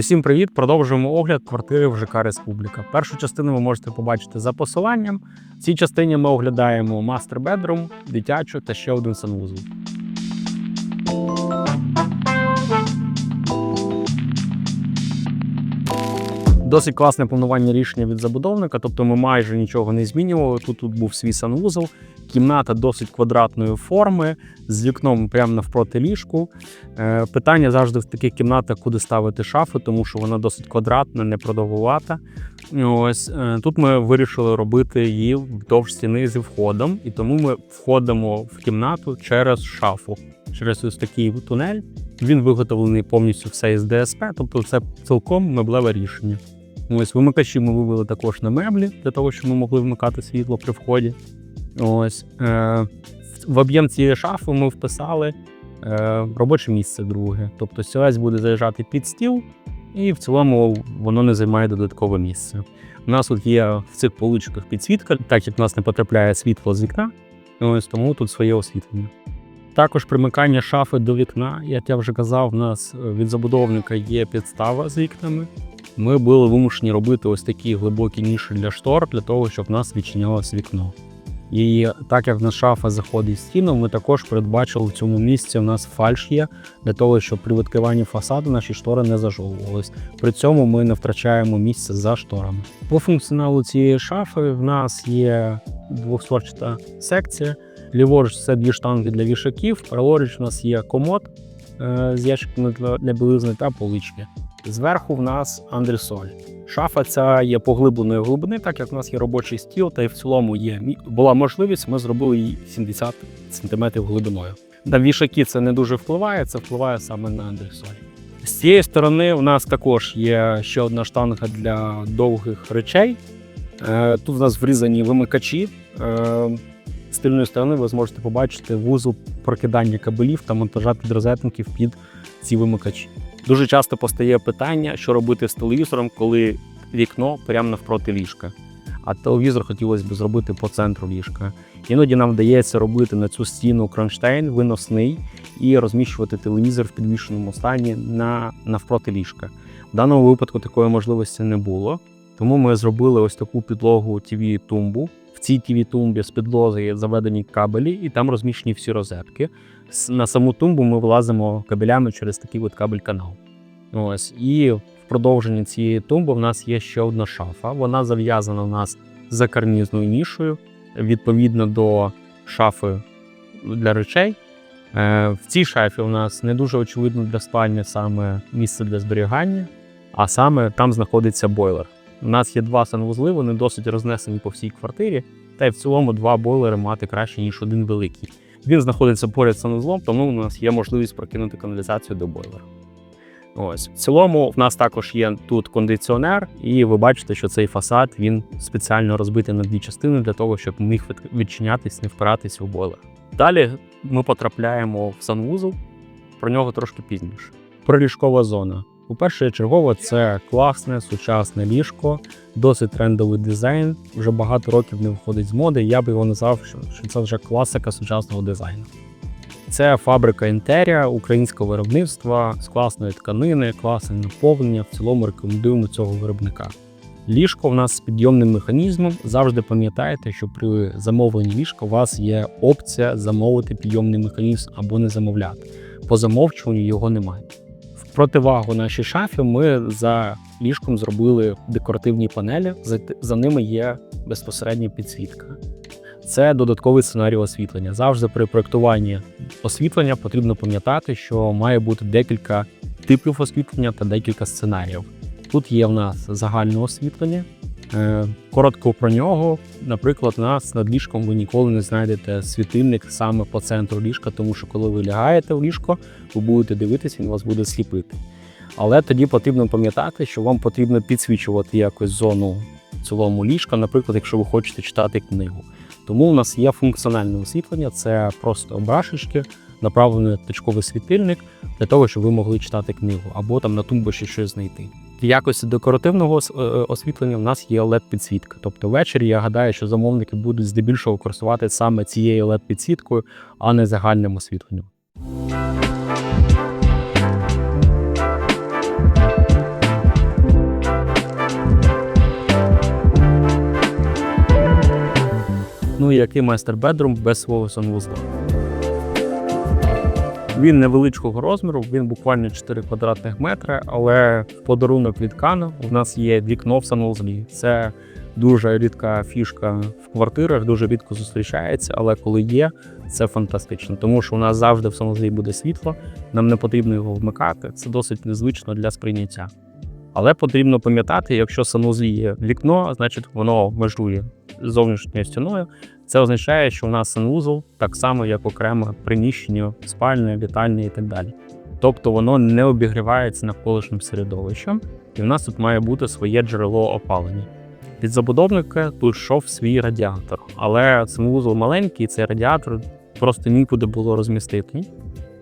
Усім привіт! Продовжуємо огляд квартири в ЖК Республіка. Першу частину ви можете побачити за посиланням. В цій частині ми оглядаємо мастер бедрум, дитячу та ще один санвузол. Досить класне планування рішення від забудовника, тобто ми майже нічого не змінювали. Тут, тут був свій санвузол, кімната досить квадратної форми, з вікном прямо навпроти ліжку. Е, питання завжди в таких кімнатах, куди ставити шафи, тому що вона досить квадратна, не продовгувата. Ось е, тут ми вирішили робити її вдовж стіни зі входом, і тому ми входимо в кімнату через шафу, через ось такий тунель. Він виготовлений повністю все із ДСП, тобто це цілком меблеве рішення. Ось вимикачі ми вивели також на меблі, для того, щоб ми могли вмикати світло при вході. Ось е, в об'єм цієї шафи ми вписали е, робоче місце друге. Тобто стілець буде заїжджати під стіл, і в цілому воно не займає додаткове місце. У нас тут є в цих поличках підсвітка, так як в нас не потрапляє світло з вікна, ось тому тут своє освітлення. Також примикання шафи до вікна, як я вже казав, у нас від забудовника є підстава з вікнами. Ми були вимушені робити ось такі глибокі ніші для штор, для того, щоб в нас відчинялось вікно. І так як в нас шафа заходить в стіну, ми також передбачили в цьому місці. У нас фальш є для того, щоб при відкриванні фасаду наші штори не зажовувались. При цьому ми не втрачаємо місце за шторами. По функціоналу цієї шафи в нас є двохстворчата секція. Ліворуч це дві штанги для вішаків, праворуч у нас є комод е, з ящиками для білизни та полички. Зверху в нас андресоль. Шафа ця є поглибленої глибини, так як в нас є робочий стіл, та й в цілому є була можливість, ми зробили її 70 см глибиною. На вішаки це не дуже впливає, це впливає саме на андресоль. З цієї сторони у нас також є ще одна штанга для довгих речей. Е, Тут в нас врізані вимикачі. Е, З тильної сторони ви зможете побачити вузол прокидання кабелів та монтажа підрозетників під ці вимикачі. Дуже часто постає питання, що робити з телевізором, коли вікно прямо навпроти ліжка. А телевізор хотілося б зробити по центру ліжка. Іноді нам вдається робити на цю стіну кронштейн виносний і розміщувати телевізор в підвішеному стані на навпроти ліжка. В даному випадку такої можливості не було, тому ми зробили ось таку підлогу tv тумбу В цій tv тумбі з підлоги заведені кабелі, і там розміщені всі розетки. На саму тумбу ми влазимо кабелями через такий от кабель-канал. Ось і в продовженні цієї тумби в нас є ще одна шафа. Вона зав'язана у нас за карнізною нішою, відповідно до шафи для речей. Е, В цій шафі у нас не дуже очевидно для спальні саме місце для зберігання, а саме там знаходиться бойлер. У нас є два санвузли, вони досить рознесені по всій квартирі, та й в цілому два бойлери мати краще, ніж один великий. Він знаходиться поряд з санвузлом, тому у нас є можливість прокинути каналізацію до бойлера. Ось в цілому в нас також є тут кондиціонер, і ви бачите, що цей фасад він спеціально розбитий на дві частини для того, щоб міг відчинятись, не впиратися в бойлер. Далі ми потрапляємо в санвузол, про нього трошки пізніше. Приліжкова зона. У перше чергово це класне сучасне ліжко, досить трендовий дизайн. Вже багато років не виходить з моди. Я би його назвав, що це вже класика сучасного дизайну. Це фабрика інтерія українського виробництва з класної тканини, класне наповнення. В цілому рекомендуємо цього виробника. Ліжко в нас з підйомним механізмом. Завжди пам'ятайте, що при замовленні ліжка у вас є опція замовити підйомний механізм або не замовляти. По замовчуванню його немає. Противагу нашій шафі ми за ліжком зробили декоративні панелі. За, за ними є безпосередня підсвітка. Це додатковий сценарій освітлення. Завжди при проєктуванні освітлення потрібно пам'ятати, що має бути декілька типів освітлення та декілька сценаріїв. Тут є в нас загальне освітлення. Е, Коротко про нього. Наприклад, у нас над ліжком ви ніколи не знайдете світильник саме по центру ліжка, тому що коли ви лягаєте в ліжко, ви будете дивитися, він вас буде сліпити. Але тоді потрібно пам'ятати, що вам потрібно підсвічувати якось зону цілому ліжка, наприклад, якщо ви хочете читати книгу. Тому у нас є функціональне освітлення, це просто брашечки, направлений точковий світильник для того, щоб ви могли читати книгу або там на тумбочці щось знайти. В якості декоративного е, освітлення в нас є led підсвітка. Тобто ввечері я гадаю, що замовники будуть здебільшого користувати саме цією led підсвіткою, а не загальним освітленням. Ну і який майстер бедрум без свого санвузла? Він невеличкого розміру, він буквально 4 квадратних метри, але в подарунок від Кана у нас є вікно в санузлі. Це дуже рідка фішка в квартирах, дуже рідко зустрічається, але коли є, це фантастично, тому що у нас завжди в санузлі буде світло, нам не потрібно його вмикати. Це досить незвично для сприйняття. Але потрібно пам'ятати, якщо в санвузлі є вікно, значить воно межує зовнішньою стіною. Це означає, що у нас санвузол так само, як окреме приміщення, спальне, вітальне і так далі. Тобто воно не обігрівається навколишнім середовищем, і в нас тут має бути своє джерело опалення. Від забудовника тут йшов свій радіатор, але санвузол маленький, цей радіатор просто нікуди було розмістити.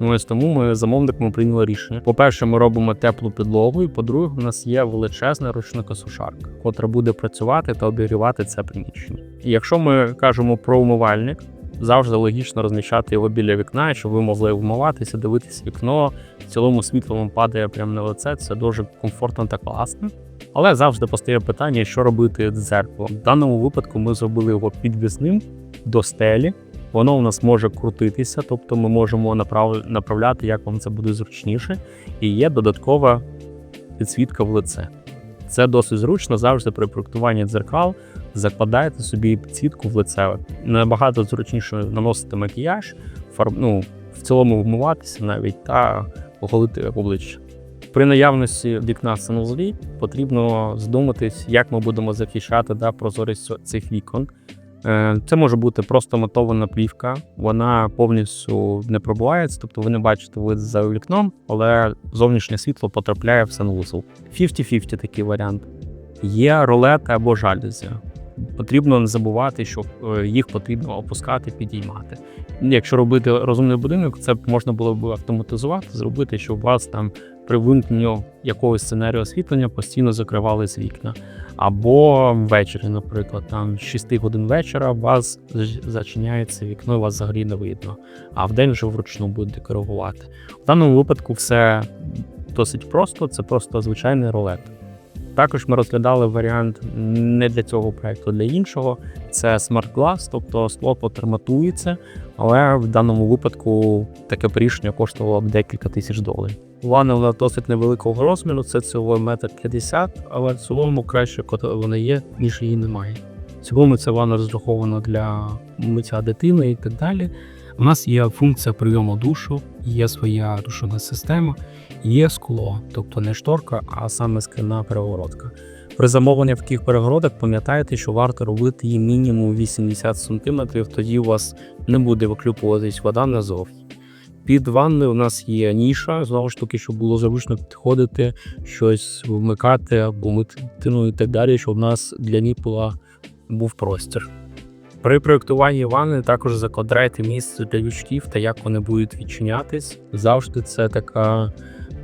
Ну ось тому ми з замовником прийняли рішення. По-перше, ми робимо теплу підлогу, і по-друге, у нас є величезна ручника сушарка, котра буде працювати та обігрівати це приміщення. І якщо ми кажемо про умивальник, завжди логічно розміщати його біля вікна, щоб ви могли вмиватися, дивитися вікно. В цілому світло вам падає прямо на лице. Це дуже комфортно та класно. Але завжди постає питання, що робити з дзеркалом. В даному випадку ми зробили його підвісним до стелі. Воно у нас може крутитися, тобто ми можемо направ- направляти, як вам це буде зручніше. І є додаткова підсвітка в лице. Це досить зручно завжди при проектуванні дзеркал. Закладаєте собі підсвітку в лице. Набагато зручніше наносити макіяж, фарб, ну, в цілому вмиватися навіть та оголити обличчя. При наявності вікна санузлі потрібно задуматись, як ми будемо захищати да, прозорість цих вікон. Е, Це може бути просто матована плівка, вона повністю не пробувається, тобто ви не бачите вид за вікном, але зовнішнє світло потрапляє в санвузол. 50-50 такий варіант. Є ролети або жалюзі. Потрібно не забувати, що е, їх потрібно опускати, підіймати. Якщо робити розумний будинок, це можна було б автоматизувати, зробити, щоб у вас там при вимкненні якогось сценарію освітлення постійно закривались вікна. Або ввечері, наприклад, там з 6 годин вечора у вас зачиняється вікно, і вас взагалі не видно. А вдень вже вручну будете коригувати. В даному випадку все досить просто, це просто звичайний ролет. Також ми розглядали варіант не для цього проекту, а для іншого. Це Smart Glass, тобто скло потерматується, але в даному випадку таке б рішення коштувало б декілька тисяч доларів. Ванна вона досить невеликого розміру, це ціло метр 50, але в цілому краще, коли вона є, ніж її немає. В цілому ця ванна розрахована для миття дитини і так далі. У нас є функція прийому душу, є своя душова система, є скло, тобто не шторка, а саме скляна перегородка. При замовленні таких перегородок пам'ятайте, що варто робити її мінімум 80 см, тоді у вас не буде виклюпуватись вода назовні. Під ванною у нас є ніша, знову ж таки, щоб було зручно підходити, щось вмикати або мити дитину і так далі, щоб у нас для ній була, був простір. При проєктуванні ванни також закладайте місце для лючків та як вони будуть відчинятись. Завжди це така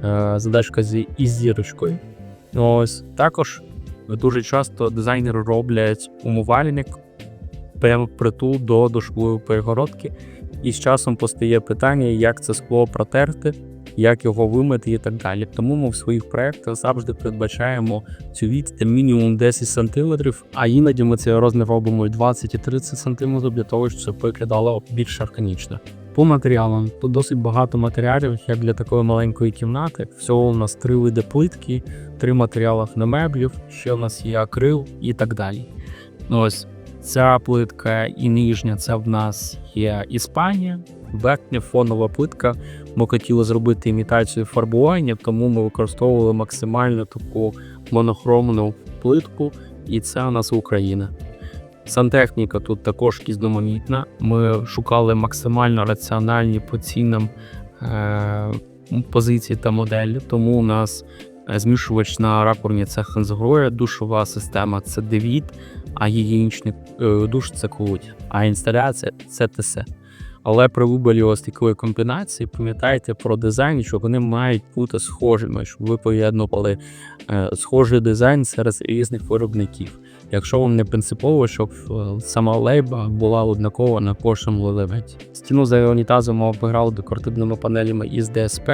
е, задачка з із зірочкою. Ось також дуже часто дизайнери роблять умивальник прямо притул до душової перегородки, і з часом постає питання, як це скло протерти, як його вимити і так далі. Тому ми в своїх проєктах завжди передбачаємо цю відстань мінімум 10 см, а іноді ми цей розмір робимо і 20 і 30 см для того, щоб це виглядало більш органічно. По матеріалам тут досить багато матеріалів, як для такої маленької кімнати. Всього у нас три види плитки, три матеріали на меблів, ще у нас є акрил і так далі. Ось ця плитка і нижня це в нас є Іспанія, верхня фонова плитка. Ми хотіли зробити імітацію фарбування, тому ми використовували максимально таку монохромну плитку, і це у нас Україна. Сантехніка тут також різноманітна. Ми шукали максимально раціональні по цінам е- позиції та моделі, тому у нас е, змішувач на ракурні це Хансгроя, душова система це Девід, а гігієнічний е, душ це Клуть, а інсталяція це ТС. Але при виборі ось такої комбінації пам'ятайте про дизайн, що вони мають бути схожими, щоб ви поєднували е, схожий дизайн серед різних виробників. Якщо вам не принципово, щоб е, сама лейба була однакова на кожному елементі. Стіну за унітазом ми обіграли декоративними панелями із ДСП.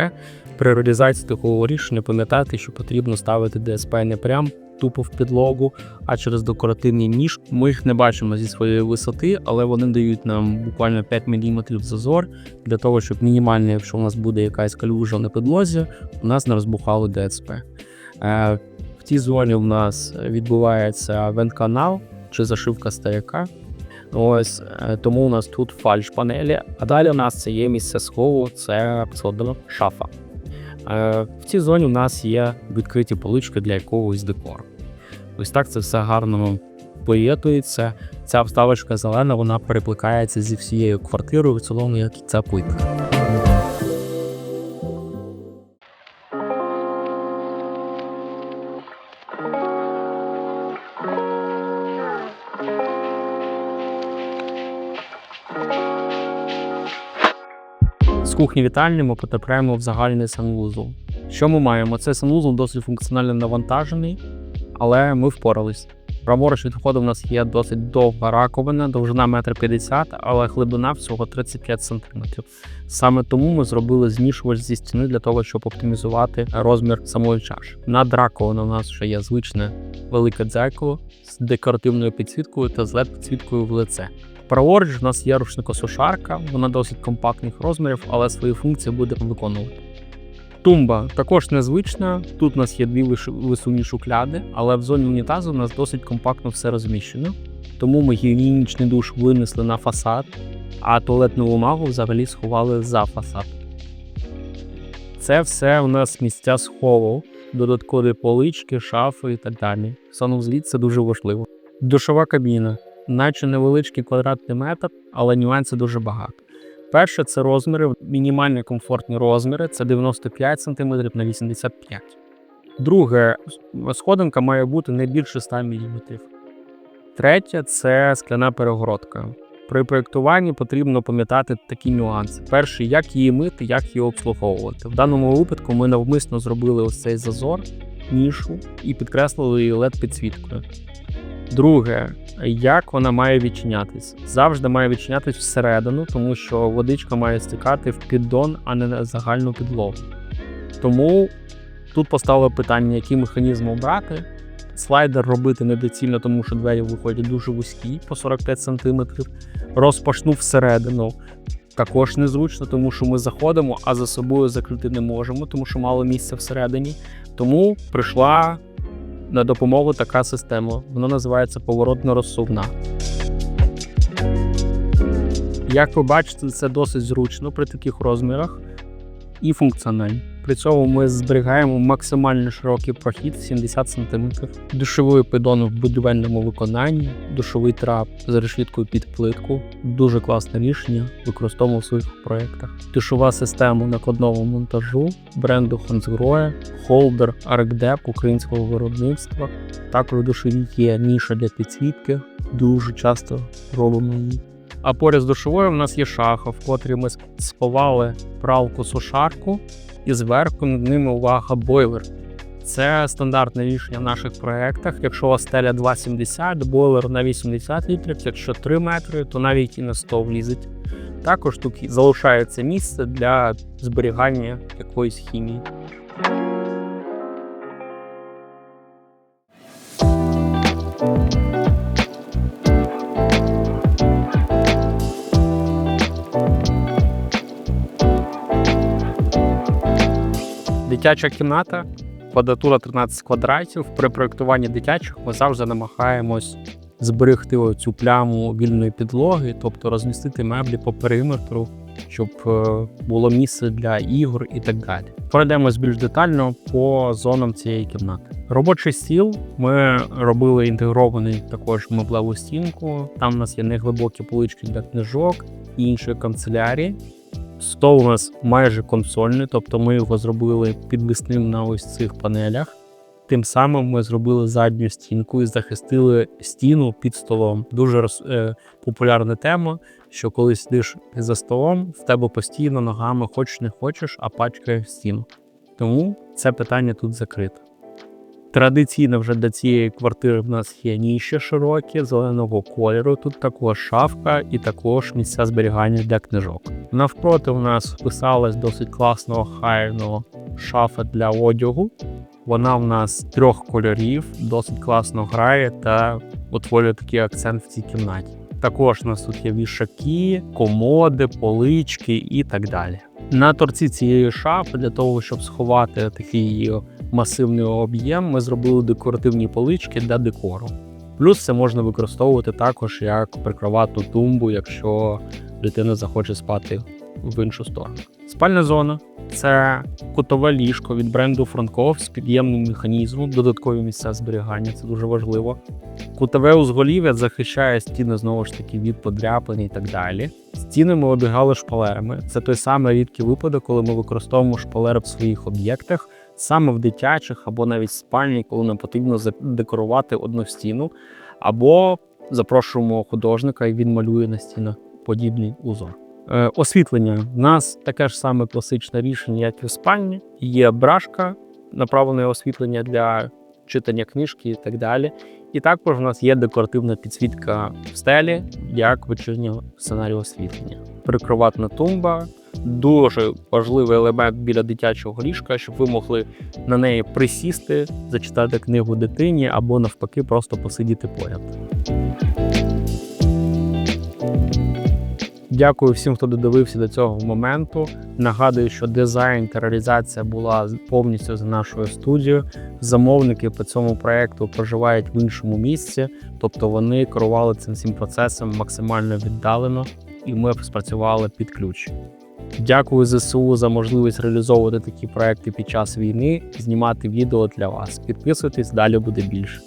При реалізації такого рішення пам'ятайте, що потрібно ставити ДСП не прямо тупо в підлогу, а через декоративні ніж. Ми їх не бачимо зі своєї висоти, але вони дають нам буквально 5 мм зазор для того, щоб мінімально, якщо у нас буде якась калюжа на підлозі, у нас не розбухало ДСП. Е, В цій зоні у нас відбувається вент-канал чи зашивка стояка. Ось е, тому у нас тут фальш панелі. А далі у нас це є місце схову, це складена шафа. Е, В цій зоні у нас є відкриті полички для якогось декору. Ось так це все гарно поєднується. Ця вставочка зелена, вона перекликається зі всією квартирою, в цілому, як ця плитка. Кухні вітальні ми потрапляємо в загальний санвузол. Що ми маємо? Цей санвузол досить функціонально навантажений, але ми впорались. Праворуч від входу в нас є досить довга раковина, довжина 1,50 м, але глибина всього 35 см. Саме тому ми зробили змішувач зі стіни для того, щоб оптимізувати розмір самої чаші. Над раковиною у нас ще є звичне велике дзеркало з декоративною підсвіткою та з led підсвіткою в лице. Праворуч у нас є рушникосушарка, вона досить компактних розмірів, але свої функції буде виконувати. Тумба також незвична. Тут у нас є дві висувні шухляди, але в зоні унітазу у нас досить компактно все розміщено. Тому ми гігієнічний душ винесли на фасад, а туалетну бумагу взагалі сховали за фасад. Це все у нас місця схову, додаткові полички, шафи і так далі. Санузліт це дуже важливо. Душова кабіна, наче невеличкий квадратний метр, але нюансів дуже багато. Перше це розміри, мінімальні комфортні розміри це 95 см на 85 Друге, сходинка має бути не більше 100 мм. Третє це скляна перегородка. При проєктуванні потрібно пам'ятати такі нюанси. Перший, як її мити, як її обслуговувати. В даному випадку ми навмисно зробили ось цей зазор, нішу і підкреслили її led підсвіткою. Друге, як вона має відчинятись? Завжди має відчинятись всередину, тому що водичка має стікати в піддон, а не на загальну підлогу. Тому тут поставили питання, який механізм обрати. Слайдер робити недоцільно, тому що двері виходять дуже вузькі по 45 см. Розпашну всередину. Також незручно, тому що ми заходимо, а за собою закрити не можемо, тому що мало місця всередині. Тому прийшла на допомогу така система. Вона називається поворотно-розсувна. Як ви бачите, це досить зручно при таких розмірах і функціонально. При цьому ми зберігаємо максимально широкий прохід 70 см, душовий піддон в будівельному виконанні, душовий трап з решіткою під плитку. Дуже класне рішення, використовуємо в своїх проєктах. Душова система накладного монтажу бренду Hansgrohe, холдер ArcDep українського виробництва. Також в душовій є ніша для підсвітки. Дуже часто робимо її. А поряд з душовою в нас є шафа, в котрій ми сховали пралку сушарку і зверху над ними увага бойлер. Це стандартне рішення в наших проєктах. Якщо у вас стеля 2,70, бойлер на 80 літрів, якщо 3 метри, то навіть і на 100 влізить. Також тут залишається місце для зберігання якоїсь хімії. Дитяча кімната, квадратура 13 квадратів. При проєктуванні дитячих ми завжди намагаємось зберегти цю пляму вільної підлоги, тобто розмістити меблі по периметру, щоб е, було місце для ігор і так далі. Пройдемось більш детально по зонам цієї кімнати. Робочий стіл ми робили інтегрований також меблеву стінку. Там у нас є неглибокі полички для книжок і іншої канцелярії. Стол у нас майже консольний, тобто ми його зробили підвісним на ось цих панелях. Тим самим ми зробили задню стінку і захистили стіну під столом. Дуже роз, е, популярна тема, що коли сидиш за столом, в тебе постійно ногами хочеш не хочеш, а пачкає стіну. Тому це питання тут закрите. Традиційно вже для цієї квартири в нас є ніші широкі, зеленого кольору. Тут також шафка і також місця зберігання для книжок. Навпроти у нас вписалась досить класного хайного шафа для одягу. Вона в нас трьох кольорів, досить класно грає та утворює такий акцент в цій кімнаті. Також у нас тут є вішаки, комоди, полички і так далі. На торці цієї шафи для того, щоб сховати такий масивний об'єм, ми зробили декоративні полички для декору. Плюс це можна використовувати також як прикроватну тумбу, якщо дитина захоче спати в іншу сторону. Спальна зона це кутове ліжко від бренду Франков з під'ємним механізмом, додаткові місця зберігання, це дуже важливо. Кутове узголів'я захищає стіни знову ж таки від подряпин і так далі. Стіни ми обігали шпалерами. Це той самий рідкий випадок, коли ми використовуємо шпалери в своїх об'єктах, саме в дитячих або навіть спальні, коли нам потрібно задекорувати одну стіну, або запрошуємо художника і він малює на стінах подібний узор. Е, Освітлення. У нас таке ж саме класичне рішення, як і в спальні. Є брашка, направлене освітлення для читання книжки і так далі. І також у нас є декоративна підсвітка в стелі, як вечірнього сценарію освітлення. Прикроватна тумба. Дуже важливий елемент біля дитячого ліжка, щоб ви могли на неї присісти, зачитати книгу дитині або навпаки просто посидіти поряд. Дякую всім, хто додивився до цього моменту. Нагадую, що дизайн та реалізація була повністю за нашою студією. Замовники по цьому проекту проживають в іншому місці, тобто вони керували цим всім процесом максимально віддалено, і ми спрацювали під ключ. Дякую ЗСУ за можливість реалізовувати такі проекти під час війни, знімати відео для вас. Підписуйтесь, далі буде більше.